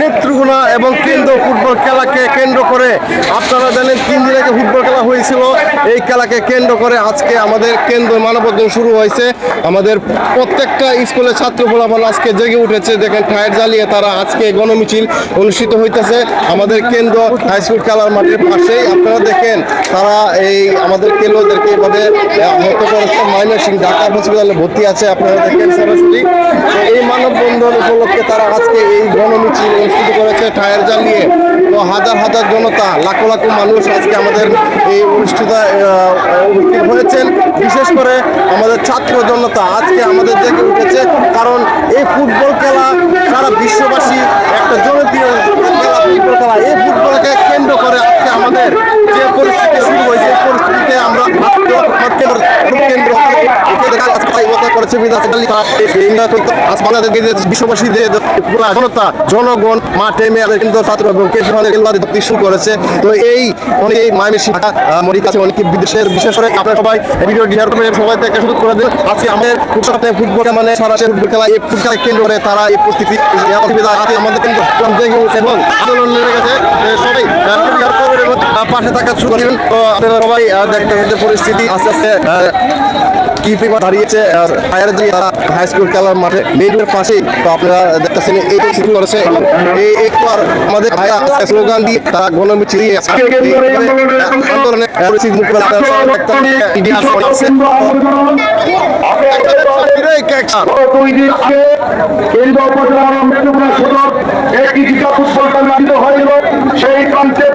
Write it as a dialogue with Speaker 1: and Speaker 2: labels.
Speaker 1: নেত্রকোনা এবং কেন্দ্র ফুটবল খেলাকে কেন্দ্র করে আপনারা জানেন তিন দিন আগে ফুটবল খেলা হয়েছিল। এই খেলাকে কেন্দ্র করে আজকে আমাদের কেন্দ্র মানববন্ধন শুরু হয়েছে। আমাদের প্রত্যেকটা স্কুলের ছাত্র ফলাফল আজকে জেগে উঠেছে। দেখেন টায়ার জ্বালিয়ে তারা আজকে গণমিছিল, অনুষ্ঠিত হইতেছে আমাদের কেন্দ্র হাইস্কুল খেলার মাঠের পাশেই। আপনারা দেখেন, তারা এই আমাদের কেন্দ্রদেরকে এভাবে আহত করেছে। ময়মনসিং ঢাকা হসপিটালে ভর্তি আছে। আপনারা দেখেন সরাসরি। তো উপলক্ষে তারা আজকে এই গণমিছিল অনুষ্ঠিত করেছে টায়ার জ্বালিয়ে তো হাজার হাজার জনতা, লাখো লাখো মানুষ আজকে আমাদের এই অনুষ্ঠিত উপস্থিত হয়েছেন। বিশেষ করে আমাদের ছাত্র জনতা আজকে আমাদের দেখে উঠেছে, কারণ এই ফুটবল খেলা সারা বিশ্ববাসী একটা জনপ্রিয় খেলা, ফুটবল খেলা। এই ফুটবলকে কেন্দ্র করে আজকে আমাদের যে পরিস্থিতি শুরু হয়েছে পরিস্থিতিতে আমরা পুরা জনতা জনগণ, মাঠে মেয়াদের কিন্তু ছাত্র শুরু করেছে। তো এই অনেক এই মায়ের শিক্ষা মরিক আছে অনেক বিদেশের, বিশেষ করে আপনারা সবাই ভিডিও করে সবাই থেকে শুরু করে দিন। আজকে আমাদের ফুটবল ফুটবল মানে সারা ফুটবল খেলা, এই ফুটবল খেলা কেন্দ্র করে তারা এই আছে। আমাদের কিন্তু এবং আন্দোলন লেগে গেছে। সবাই পাশে থাকা শুরু করবেন। তো আপনারা সবাই দেখতে পরিস্থিতি আস্তে আস্তে কি পরিমাণ দাঁড়িয়েছে তারা হাই স্কুল খেলার মাঠে মেয়েদের পাশেই তো আপনারা দেখতেছেন এই শুরু করেছে এই একটু আর আমাদের ভাইয়া স্লোগান দিয়ে তারা আজকে এই আন্দোলনে
Speaker 2: সেই প্রান্তে